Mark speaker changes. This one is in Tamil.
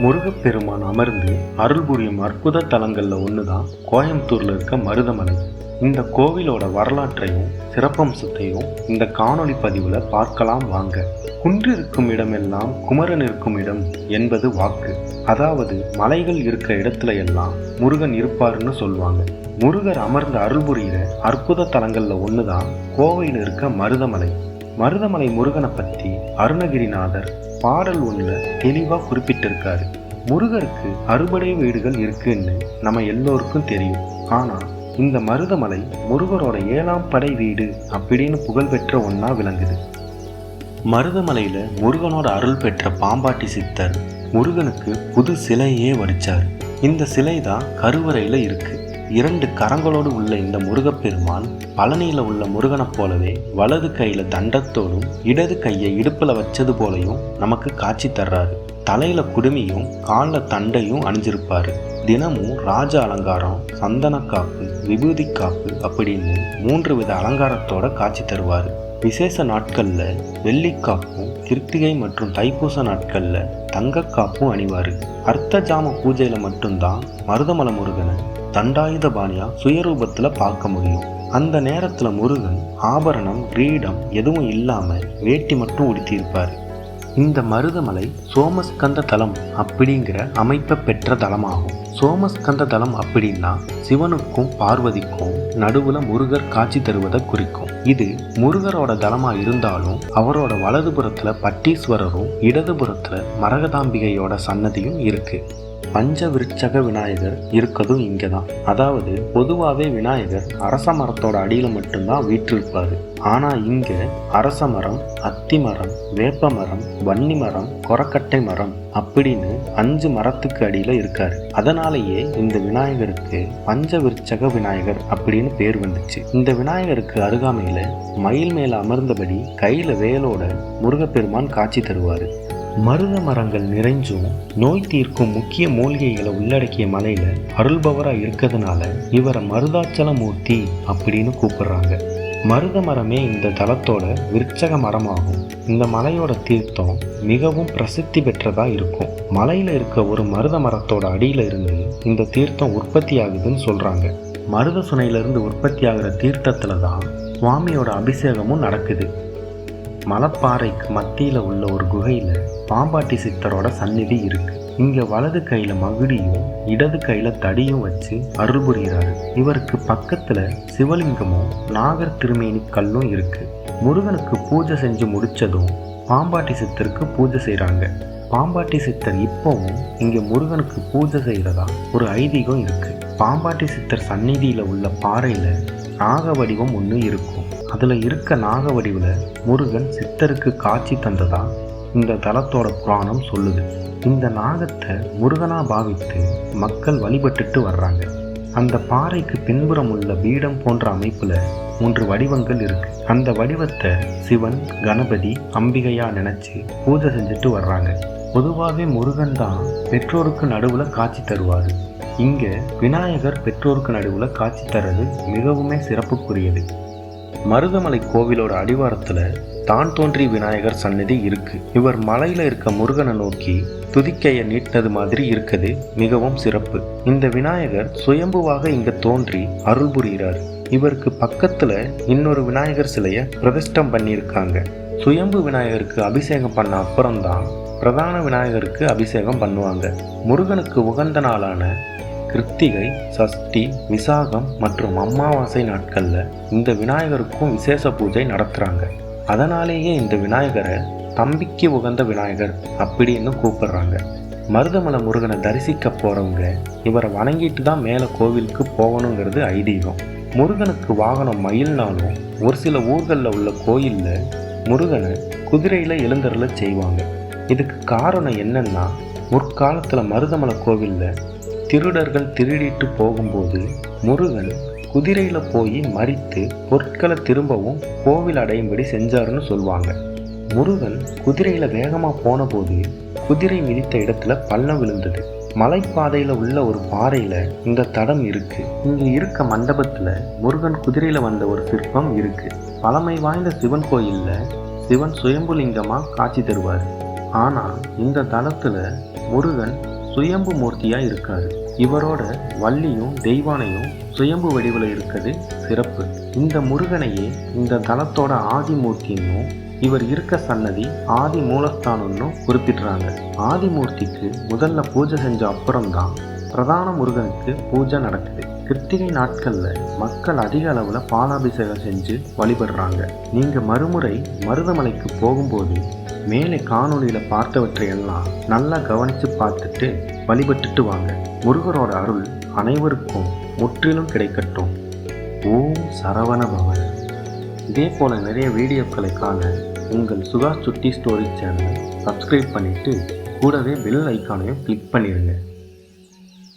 Speaker 1: முருகப்பெருமான் அமர்ந்து அருள் புரியும் அற்புத ஒன்று தான் கோயம்புத்தூரில் இருக்க மருதமலை. இந்த கோவிலோட வரலாற்றையும் சிறப்பம்சத்தையும் இந்த காணொளி பதிவில் பார்க்கலாம் வாங்க. குன்று இருக்கும் இடமெல்லாம் குமரன் இருக்கும் இடம் என்பது வாக்கு. அதாவது மலைகள் இருக்க இடத்துல எல்லாம் முருகன் இருப்பாருன்னு சொல்லுவாங்க. முருகர் அமர்ந்த அருள் புரிகிற அற்புத ஒன்று தான் கோவையில் இருக்க மருதமலை. மருதமலை முருகனை பத்தி அருணகிரிநாதர் பாடல் ஒண்ணுல தெளிவா குறிப்பிட்டிருக்காரு. முருகருக்கு அறுபடை வீடுகள் இருக்குன்னு நம்ம எல்லோருக்கும் தெரியும். ஆனா இந்த மருதமலை முருகரோட ஏழாம் படை வீடு அப்படின்னு புகழ்பெற்ற ஒண்ணா விளங்குது. மருதமலையில முருகனோட அருள் பெற்ற பாம்பாட்டி சித்தர் முருகனுக்கு புது சிலையே வடிச்சார். இந்த சிலை தான் கருவறையில இருக்கு. இரண்டு கரங்களோடு உள்ள இந்த முருகப்பெருமான் பழனியில் உள்ள முருகனைப் போலவே வலது கையில் தண்டத்தோடும் இடது கையை இடுப்பில் வச்சது போலையும் நமக்கு காட்சி தர்றாரு. தலையில குடுமியும் காலில் தண்டையும் அணிஞ்சிருப்பாரு. தினமும் ராஜ அலங்காரம் சந்தன காப்பு விபூதி காப்பு அப்படின்னு மூன்று வித அலங்காரத்தோட காட்சி தருவார். விசேஷ நாட்களில் வெள்ளிக்காப்பும் கிருத்திகை மற்றும் தைப்பூச நாட்களில் தங்கக்காப்பும் அணிவார். அர்த்த ஜாம பூஜையில் மட்டும்தான் மருதமல முருகனை தண்டாயுத சுயரூபத்தில் பார்க்க முடியும். அந்த நேரத்தில் முருகன் ஆபரணம் கிரீடம் எதுவும் இல்லாமல் வேட்டி மட்டும் உடுத்தியிருப்பார். இந்த மருதமலை சோமஸ்கந்த தலம் அப்படிங்கிற அமைப்பை பெற்ற தலமாகும். சோமஸ்கந்த தலம் அப்படின்னா சிவனுக்கும் பார்வதிக்கும் நடுவுல முருகர் காட்சி தருவதை குறிக்கும். இது முருகரோட தலமா இருந்தாலும் அவரோட வலதுபுறத்துல பட்டீஸ்வரரும் இடதுபுறத்துல மரகதாம்பிகையோட சன்னதியும் இருக்கு. பஞ்சவிருட்சக விநாயகர் இருக்கதும் இங்கே தான் அதாவது பொதுவாகவே விநாயகர் அரச மரத்தோட அடியில் மட்டும்தான் வீற்றிருப்பார். ஆனால் இங்கே அரச மரம் அத்தி மரம் வேப்ப மரம் வன்னி மரம் கொரக்கட்டை மரம் அப்படின்னு அஞ்சு மரத்துக்கு அடியில் இருக்காரு. அதனாலேயே இந்த விநாயகருக்கு பஞ்சவிருட்சக விநாயகர் அப்படின்னு பேர் வந்துச்சு. இந்த விநாயகருக்கு அருகாமையில் மயில் மேலே அமர்ந்தபடி கையில் வேலோட முருகப்பெருமான் காட்சி தருவார். மருத மரங்கள் நிறைஞ்சும் நோய் தீர்க்கும் முக்கிய மூலிகைகளை உள்ளடக்கிய மலையில அருள்பவரா இருக்கிறதுனால இவரை மருதாச்சல மூர்த்தி அப்படின்னு கூப்பிடுறாங்க. மருத மரமே இந்த தலத்தோட விருட்சக மரமாகும். இந்த மலையோட தீர்த்தம் மிகவும் பிரசித்தி பெற்றதா இருக்கும். மலையில இருக்க ஒரு மருத மரத்தோட அடியில இருந்து இந்த தீர்த்தம் உற்பத்தி ஆகுதுன்னு சொல்றாங்க. மருத சுனையிலிருந்து உற்பத்தி ஆகிற தீர்த்தத்துல தான் சுவாமியோட அபிஷேகமும் நடக்குது. மலைப்பாறைக்கு மத்தியில் உள்ள ஒரு குகையில் பாம்பாட்டி சித்தரோட சந்நிதி இருக்கு. இங்கே வலது கையில் மகுடியும் இடது கையில் தடியும் வச்சு அருள் புரிகிறாரு இவருக்கு பக்கத்தில் சிவலிங்கமும் நாகர் திருமேனி கல்லும் இருக்கு. முருகனுக்கு பூஜை செஞ்சு முடிச்சதும் பாம்பாட்டி சித்தருக்கு பூஜை செய்கிறாங்க பாம்பாட்டி சித்தர் இப்போவும் இங்கே முருகனுக்கு பூஜை செய்கிறதா ஒரு ஐதீகம் இருக்கு. பாம்பாட்டி சித்தர் சந்நிதியில் உள்ள பாறையில் நாக வடிவம் ஒன்று இருக்கும். அதில் இருக்க நாக வடிவில் முருகன் சித்தருக்கு காட்சி தந்ததா? இந்த தலத்தோட புராணம் சொல்லுது. இந்த நாகத்தை முருகனா பாவித்து மக்கள் வழிபட்டுட்டு வர்றாங்க. அந்த பாறைக்கு பின்புறம் உள்ள பீடம் போன்ற அமைப்பில் மூன்று வடிவங்கள் இருக்கு. அந்த வடிவத்தை சிவன் கணபதி அம்பிகையா நினைச்சு பூஜை செஞ்சுட்டு வர்றாங்க. பொதுவாகவே முருகன் தான் பெற்றோருக்கு நடுவில் காட்சி தருவார். இங்கே விநாயகர் பெற்றோருக்கு நடுவில் காட்சி தர்றது மிகவுமே சிறப்புக்குரியது. மருதமலை கோவிலோட அடிவாரத்துல தான் தோன்றி விநாயகர் சன்னதி இருக்கு. இவர் மலையில இருக்க முருகனை நோக்கி துதிக்கைய நீட்டினது மாதிரி இருக்குது. மிகவும் சிறப்பு. இந்த விநாயகர் சுயம்புவாக இங்க தோன்றி அருள் புரிகிறார். இவருக்கு பக்கத்துல இன்னொரு விநாயகர் சிலைய பிரதிஷ்டம் பண்ணியிருக்காங்க. சுயம்பு விநாயகருக்கு அபிஷேகம் பண்ண அப்புறம்தான் பிரதான விநாயகருக்கு அபிஷேகம் பண்ணுவாங்க. முருகனுக்கு உகந்த நாளான கிருத்திகை சஷ்டி விசாகம் மற்றும் அமாவாசை நாட்களில் இந்த விநாயகருக்கும் விசேஷ பூஜை நடத்துகிறாங்க அதனாலேயே இந்த விநாயகரை தம்பிக்கு உகந்த விநாயகர் அப்படின்னு கூப்பிடுறாங்க. மருதமலை முருகனை தரிசிக்க போகிறவங்க இவரை வணங்கிட்டு தான் மேலே கோவிலுக்கு போகணுங்கிறது ஐதீகம். முருகனுக்கு வாகனம் மயில்னாலும் ஒரு சில ஊர்களில் உள்ள கோயிலில் முருகனை குதிரையில் எழுந்தருள செய்வாங்க. இதுக்கு காரணம் என்னன்னா முற்காலத்தில் மருதமலை கோவிலில் திருடர்கள் திருடிட்டு போகும்போது முருகன் குதிரையில் போய் மறித்து பொருட்களை திரும்பவும் கோவில் அடையும்படி செஞ்சாருன்னு சொல்லுவாங்க முருகன் குதிரையில் வேகமாக போன போது குதிரை மிதித்த இடத்துல பள்ளம் விழுந்தது. மலைப்பாதையில் உள்ள ஒரு பாறையில் இந்த தடம் இருக்கு. இங்கே இருக்க மண்டபத்தில் முருகன் குதிரையில் வந்த ஒரு சிற்பம் இருக்கு. பழமை வாய்ந்த சிவன் கோயிலில் சிவன் சுயம்புலிங்கமாக காட்சி தருவார். ஆனால் இந்த தளத்தில் முருகன் சுயம்பு மூர்த்தியாக இருக்காரு. இவரோட வள்ளியும் தெய்வானையும் சுயம்பு வடிவில் இருக்கிறது சிறப்பு. இந்த முருகனையே இந்த தலத்தோட ஆதிமூர்த்தின்னும் இவர் இருக்க சன்னதி ஆதி மூலஸ்தானம்னு குறிப்பிடுறாங்க. ஆதிமூர்த்திக்கு முதல்ல பூஜை செஞ்ச அப்புறம்தான் பிரதான முருகனுக்கு பூஜை நடக்குது. கிருத்திகை நாட்களில் மக்கள் அதிக அளவில் பாலாபிஷேகம் செஞ்சு வழிபடுறாங்க. நீங்கள் மறுமுறை மருதமலைக்கு போகும்போது மேலே காணொளியில் பார்த்தவற்றை எல்லாம் நல்லா கவனித்து பார்த்துட்டு வழிபட்டுட்டு வாங்க. முருகரோட அருள் அனைவருக்கும் முற்றிலும் கிடைக்கட்டும். ஓம் சரவண பவன் இதே போல் நிறைய வீடியோக்களை காண உங்கள் சுகா சுட்டி ஸ்டோரி சேனலை சப்ஸ்கிரைப் பண்ணிவிட்டு கூடவே பெல் ஐக்கானையும் கிளிக் பண்ணிடுங்க